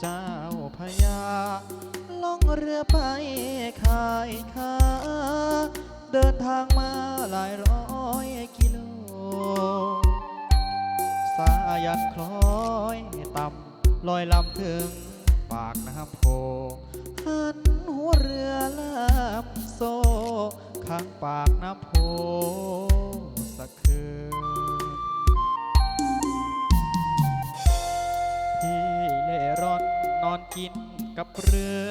เจ้าพญาล่องเรือไปขายค้า เดินทางมาหลายร้อยกิโล สายันคล้อยต่ำลอยลำถึงปากน้ำโพหันหัวเรือลำโซข้างปากน้ำโพ กินกับเรือ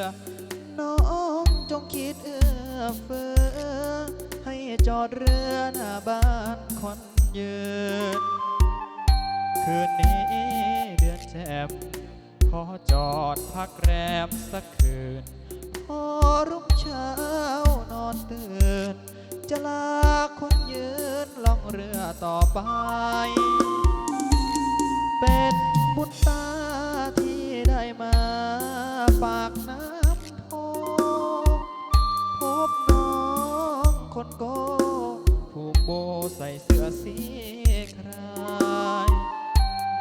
น้องจงคิดเอื้อเฟื้อ ให้จอดเรือหน้าบ้านคนยืน คืนนี้เดือนแจ่มขอจอดพักแรมสักคืน พอรุ่งเช้านอนตื่น จะลาคนยืนล่องเรือต่อไป เป็นบุญตา น้ำโพพบน้องคนโกผูกโบใส่เสื้อสีคราย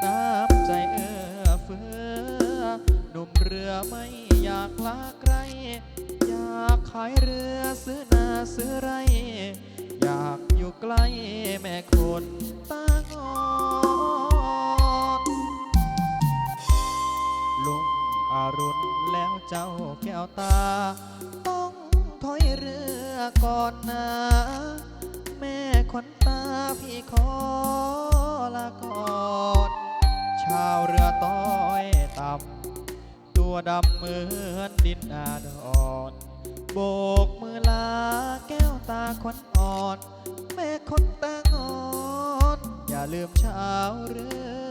น้ำใจเอื้อเฟื้อหนุ่มเรือไม่อยากลาไกล อยากขายเรือซื้อนาซื้อไร อยากอยู่ใกล้แม่คน อรุณแล้วเจ้าแก้วตา ต้องถอยเรือก่อนนะ แม่ขวัญตาพี่ขอลาก่อนชาวเรือต้อยต่ำตัวดำเหมือนดินนาดอนโบกมือลาแก้วตาขวัญอ่อน แม่คนตางอน อย่าลืมชาวเรือ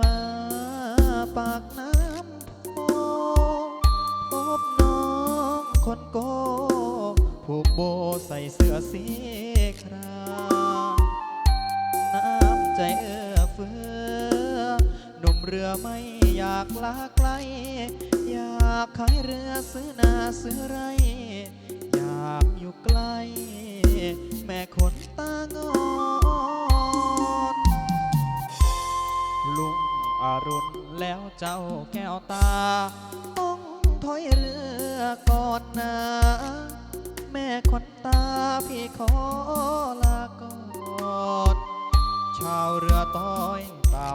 มาปากน้ำโพพบน้องคนโก ผูกโบใส่เสื้อสีครามน้ำใจเอื้อเฟื้อหนุ่มเรือไม่อยากลาไกล อยากขายเรือซื้อนาซื้อไร อยากอยู่ รุณแล้วเจ้าแก้วตา ต้องถอยเรือก่อนนะ แม่คนตาพี่ขอลาก่อนชาวเรือต้อยต่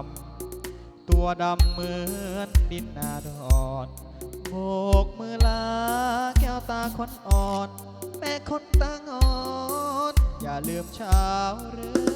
ำตัวดำเหมือนดินนาดอนโบกมือลาแก้วตาคนอ่อน แม่คนตางอน อย่าลืมชาวเรือ